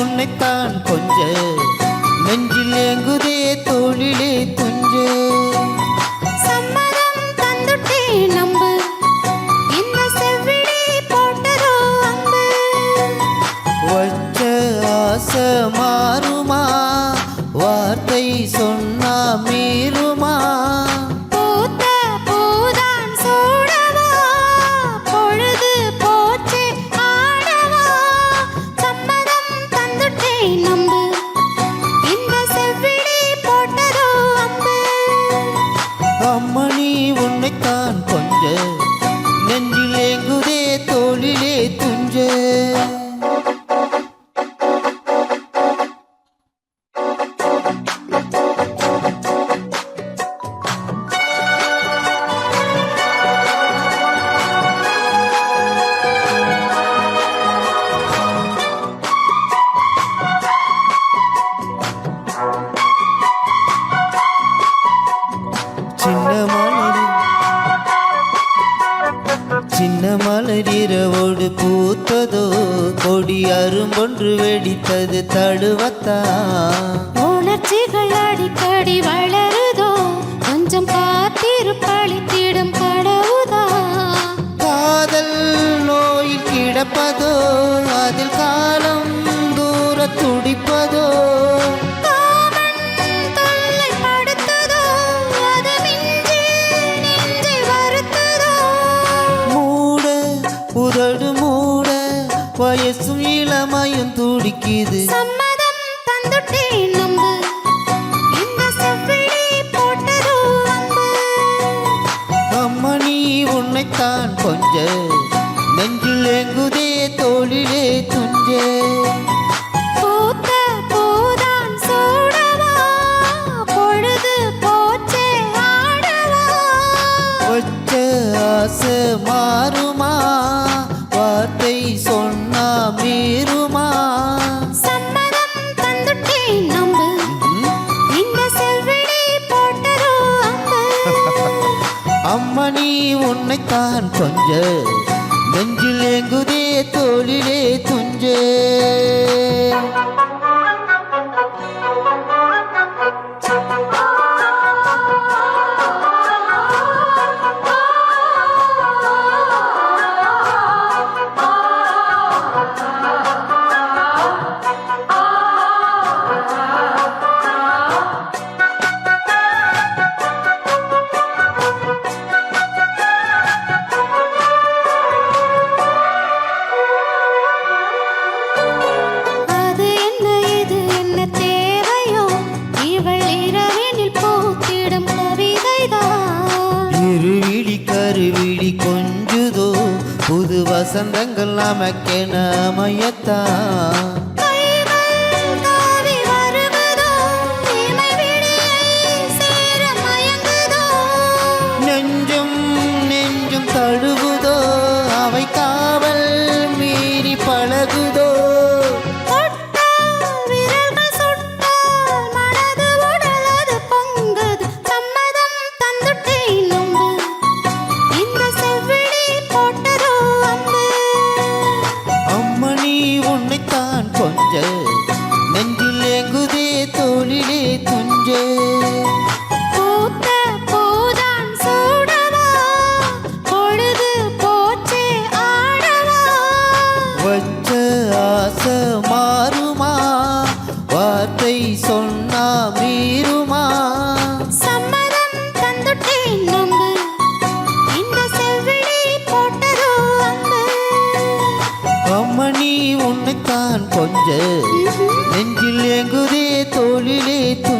உன்னைத்தான் கொஞ்ச. நெஞ்சில் ஏங்குதே தோழிலே கொஞ்ச. மாறுமா? வார்த்தை சொன்னா மீறும். yeah. கதிரவோடு பூத்ததோ கொடி அரும்பொன்று வெடித்தது தழுவத்தா? உணர்ச்சிகள் அடிக்கடி வளருதோ கொஞ்சம் காத்திருப்பளித்திடும் கடவுதா? காதல் நோயில் கிடப்பதோ அதில் காலம் தூரத்துள் வயசும் இளமையும் துடிக்குது. அம்மணி உன்னைத்தான் கொஞ்ச. நெஞ்சில் எங்குதே தோளிலே துஞ்சே. உன்னைத்தான் கொஞ்ச. நெஞ்சில் எங்குதே தோளிலே துஞ்சே. வசந்தங்கள் நமக்கென அமையத்தான் துணிலே துன்றே நினைத்தான் கொஞ்ச நெஞ்சில் எங்குதே தோளிலே தோ